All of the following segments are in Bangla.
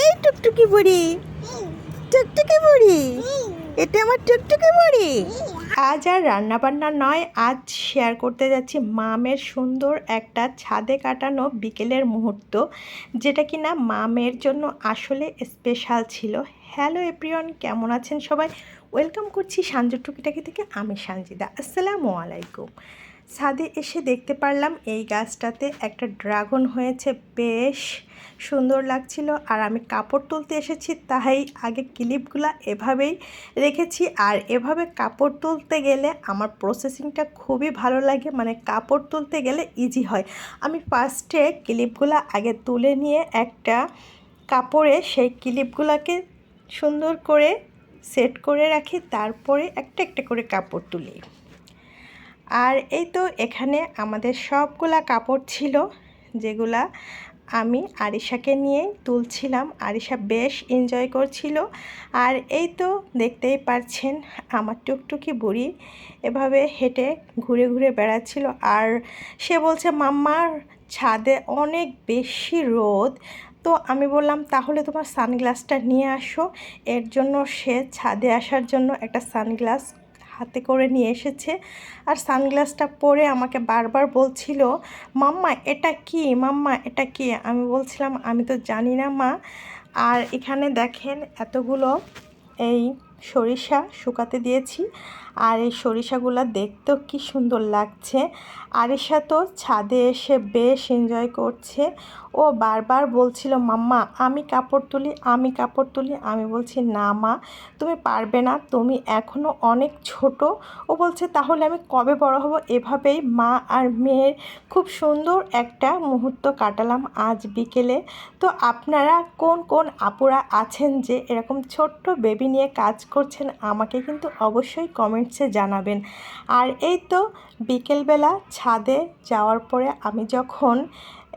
এই টুকটুকি বুড়ি। টুকটুকি বুড়ি। এটা আমার টুকটুকি বুড়ি। আজ আর রান্নাবান্না নয়, আজ শেয়ার করতে যাচ্ছি মামের সুন্দর একটা ছাদে কাটানো বিকেলের মুহূর্ত, যেটা কি না মামের জন্য আসলে স্পেশাল ছিল। হ্যালো এপ্রিয়ন কেমন আছেন সবাই? ওয়েলকাম করছি সাঞ্জু টুকিটাকি থেকে, আমি সানজিদা। আসসালামু আলাইকুম। ছাদে এসে দেখতে পারলাম এই গাছটাতে একটা ড্রাগন হয়েছে। বেশ সুন্দর লাগছিল। আর আমি কাপড় তুলতে এসেছি, তাই আগে ক্লিপগুলো এভাবেই রেখেছি। আর এভাবে কাপড় তুলতে গেলে আমার প্রসেসিংটা খুবই ভালো লাগে। মানে কাপড় তুলতে গেলে ইজি হয়। আমি ফার্স্টে ক্লিপগুলো আগে তুলে নিয়ে একটা কাপড়ে সেই ক্লিপগুলোকে সুন্দর করে সেট করে রাখি। তারপরে একটা একটা করে কাপড় তুলি। আর এই তো এখানে আমাদের সবগুলা কাপড় ছিল, যেগুলা আমি আরিশাকে নিয়েই তুলছিলাম। আরিশা বেশ এনজয় করছিল। আর এই তো দেখতেই পারছেন, আমার টুকটুকি বুড়ি এভাবে হেঁটে ঘুরে ঘুরে বেড়াচ্ছিল। আর সে বলছে, মাম্মার ছাদে অনেক বেশি রোদ। তো আমি বললাম, তাহলে তোমার সানগ্লাসটা নিয়ে আসো। এর জন্য সে ছাদে আসার জন্য একটা সানগ্লাস হাতে করে নিয়ে এসেছে। আর সানগ্লাসটা পরে আমাকে বারবার বলছিল, মাম্মা, এটা কি? মাম্মা, এটা কি? আমি বলছিলাম, আমি তো জানি না, মা। আর এখানে দেখেন এতগুলো এই সরিষা শুকাতে দিয়েছি। আর এই সরিষাগুলো দেখতেও কি সুন্দর লাগছে। আরিশা তো ছাদে এসে বেশ এনজয় করছে। ও বারবার বলছিল, মাম্মা, আমি কাপড় তুলি, আমি কাপড় তুলি। আমি বলছি, না মা, তুমি পারবে না, তুমি এখনও অনেক ছোট। ও বলছে, তাহলে আমি কবে বড় হব? এভাবেই মা আর মেয়ের খুব সুন্দর একটা মুহূর্ত কাটালাম আজ বিকেলে। তো আপনারা কোন কোন আপুরা আছেন যে এরকম ছোট্ট বেবি নিয়ে কাজ করছেন, আমাকে কিন্তু অবশ্যই কমেন্টসে জানাবেন। আর এই তো বিকেলবেলা ছাদে যাওয়ার পরে আমি যখন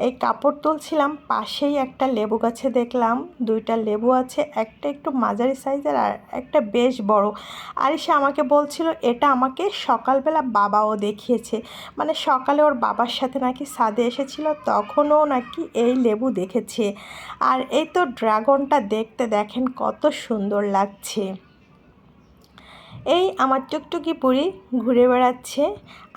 এই কাপড় তুলছিলাম, পাশেই একটা লেবু গাছে দেখলাম, দুইটা লেবু আছে, একটা একটু মাঝারি সাইজের আর একটা বেশ বড়। আর সে আমাকে বলছিল, এটা আমাকে সকালবেলা বাবাও দেখিয়েছে। মানে সকালে ওর বাবার সাথে নাকি সাদে এসেছিল, তখনও নাকি এই লেবু দেখেছে। আর এই তো ড্রাগনটা দেখতে দেখেন, কত সুন্দর লাগছে। এই আমার টুকটুকি পুরি ঘুরে বেড়াচ্ছে।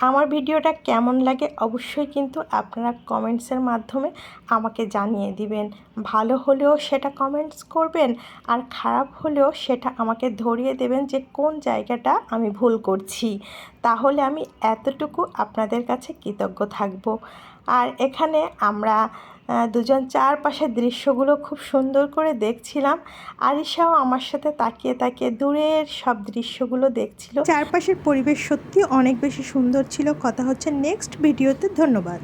আমার ভিডিওটা কেমন লাগে অবশ্যই কিন্তু আপনারা কমেন্টসের মাধ্যমে আমাকে জানিয়ে দিবেন। ভালো হলেও সেটা কমেন্টস করবেন আর খারাপ হলেও সেটা আমাকে ধরিয়ে দেবেন যে কোন জায়গাটা আমি ভুল করছি। তাহলে আমি এতটুকু আপনাদের কাছে কৃতজ্ঞ থাকব। আর এখানে আমরা দুজন চারপাশের দৃশ্যগুলো খুব সুন্দর করে দেখছিলাম। আরিশাও আমার সাথে তাকিয়ে তাকিয়ে দূরের সব দৃশ্যগুলো দেখছিল। চারপাশের পরিবেশ সত্যি অনেক বেশি সুন্দর ছিল। কথা হচ্ছে নেক্সট ভিডিওতে। ধন্যবাদ।